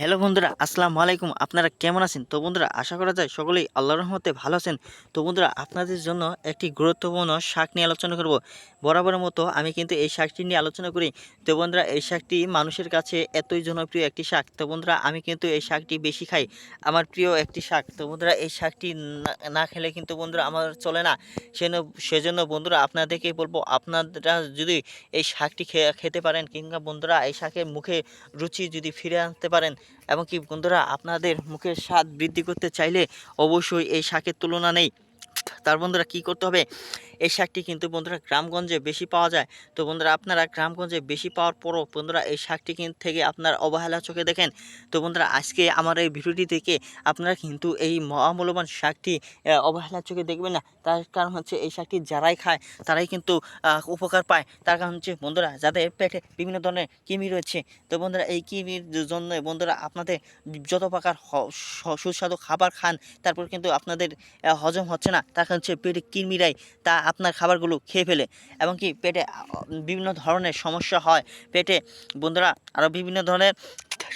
Hello বন্ধুরা, আসসালামু আলাইকুম। আপনারা কেমন আছেন? তো বন্ধুরা, আশা করা যায় সকলেই আল্লাহ রহমতে ভালো আছেন। তো বন্ধুরা, আপনাদের জন্য একটি গুরুত্বপূর্ণ শাক নিয়ে আলোচনা করব। বরাবরের মতো আমি কিন্তু এই শাকটি নিয়ে আলোচনা করি। তো বন্ধুরা, এই শাকটি মানুষের কাছে এতই জনপ্রিয় একটি শাক। তো বন্ধুরা, আমি কিন্তু এই শাকটি বেশি খাই। আমার প্রিয় একটি শাক। তো বন্ধুরা, এই শাকটি না- খেলে কিন্তু বন্ধুরা আমার চলে না। সেজন্য বন্ধুরা, আপনাদেরকে বলব, আপনারা যদি এই শাকটি খেতে পারেন কিংবা বন্ধুরা, এই শাকের মুখে রুচি যদি ফিরে আনতে পারেন এবং কি বন্ধুরা আপনাদের মুখের স্বাদ বৃদ্ধি করতে চাইলে অবশ্যই এই শাকের তুলনা নেই। তার বন্ধুরা কি করতে হবে? এই শাকটি কিন্তু বন্ধুরা গ্রামগঞ্জে বেশি পাওয়া যায়। তো বন্ধুরা আপনারা গ্রামগঞ্জে বেশি পাওয়ার পরও বন্ধুরা এই শাকটি কিন্তু থেকে আপনার অবহেলা চোখে দেখেন। তো বন্ধুরা আজকে আমার এই ভিডিওটি থেকে আপনারা কিন্তু এই মহামূল্যবান শাকটি আহ, অবহেলার চোখে দেখবেন না। তার কারণ হচ্ছে এই শাকটি যারাই খায় তারাই কিন্তু উপকার পায়। তার কারণ হচ্ছে বন্ধুরা যাদের পেটে বিভিন্ন ধরনের কৃমি রয়েছে তো বন্ধুরা এই কৃমির জন্য বন্ধুরা আপনাদের যত প্রকার সুস্বাদু খাবার খান তারপর কিন্তু আপনাদের হজম হচ্ছে না। তার কারণ হচ্ছে পেটে কৃমিরাই তা আপনার খাবারগুলো খেয়ে ফেলে। এবং কি পেটে বিভিন্ন ধরনের সমস্যা হয়। পেটে বন্ধুরা আরও বিভিন্ন ধরনের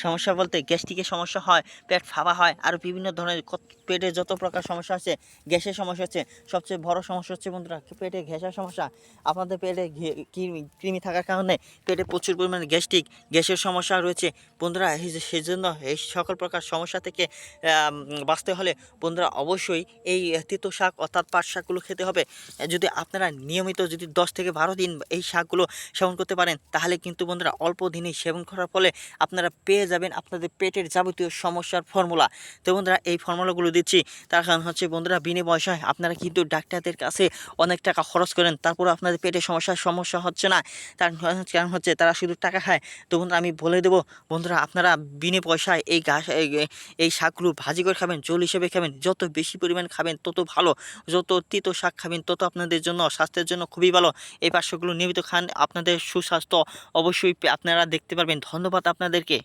সমস্যা বলতে গ্যাস্ট্রিকের সমস্যা হয়, পেট ফাঁপা হয়, আর বিভিন্ন ধরনের পেটে যত প্রকার সমস্যা আছে, গ্যাসের সমস্যা হচ্ছে, সবচেয়ে বড় সমস্যা হচ্ছে বন্ধুরা, পেটে গ্যাসের সমস্যা। আপনাদের পেটে কৃমি কৃমি থাকার কারণে পেটে প্রচুর পরিমাণে গ্যাস্ট্রিক, গ্যাসের সমস্যা রয়েছে। বন্ধুরা সেই জন্য এই সকল প্রকার সমস্যা থেকে বাঁচতে হলে বন্ধুরা অবশ্যই এই তিতো শাক অর্থাৎ পাট শাকগুলো খেতে হবে। যদি আপনারা নিয়মিত যদি দশ থেকে বারো দিন এই শাকগুলো সেবন করতে পারেন, তাহলে কিন্তু বন্ধুরা অল্প দিনেই সেবন করার ফলে আপনারা পেয়ে যাবেন আপনাদের পেটের যাবতীয় সমস্যার ফর্মুলা। তো বন্ধুরা, এই ফর্মুলাগুলো দিচ্ছি। তার কারণ হচ্ছে, বন্ধুরা বিনে পয়সায় আপনারা কিন্তু ডাক্তারদের কাছে অনেক টাকা খরচ করেন। তারপর আপনাদের পেটের সমস্যার সমস্যা হচ্ছে না। তার কারণ হচ্ছে, তারা শুধু টাকা খায়। তো বন্ধুরা, আমি বলে দেবো, বন্ধুরা, আপনারা বিনে পয়সায় এই এই- এই শাকগুলো ভাজি করে খাবেন, জল হিসেবে খাবেন। যত বেশি পরিমাণ খাবেন, তত ভালো। যত তিতো শাক খাবেন, তত আপনাদের জন্য, স্বাস্থ্যের জন্য খুবই ভালো। এই পার্শ্বগুলো নিয়মিত খান, আপনাদের সুস্বাস্থ্য অবশ্যই আপনারা দেখতে পারবেন। ধন্যবাদ আপনাদেরকে।